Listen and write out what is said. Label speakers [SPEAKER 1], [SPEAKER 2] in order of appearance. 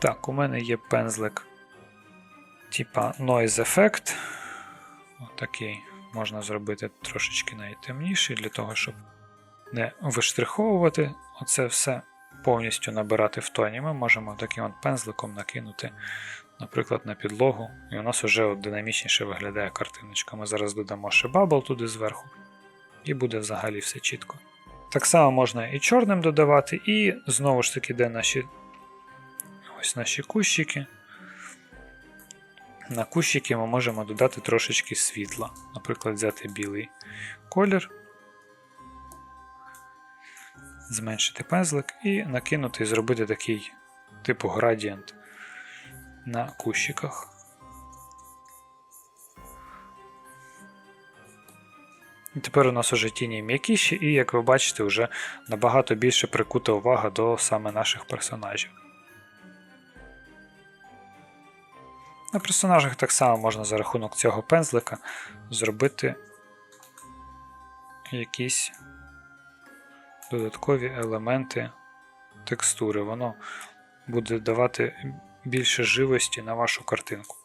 [SPEAKER 1] Так, у мене є пензлик типа Noise Effect. Отакий можна зробити трошечки навіть темніший для того, щоб не виштриховувати оце все, повністю набирати в тоні. Ми можемо таким от пензликом накинути, наприклад, на підлогу, і у нас вже от динамічніше виглядає картиночка. Ми зараз додамо ще бабл туди зверху, і буде взагалі все чітко. Так само можна і чорним додавати, і знову ж таки, де наші ось наші кущики. На кущики ми можемо додати трошечки світла. Наприклад, взяти білий колір, зменшити пензлик і накинути і зробити такий типу градієнт на кущиках. І тепер у нас уже тіні м'якіші, і, як ви бачите, вже набагато більше прикута увага до саме наших персонажів. На персонажах так само можна за рахунок цього пензлика зробити якісь додаткові елементи текстури. Воно буде давати більше живості на вашу картинку.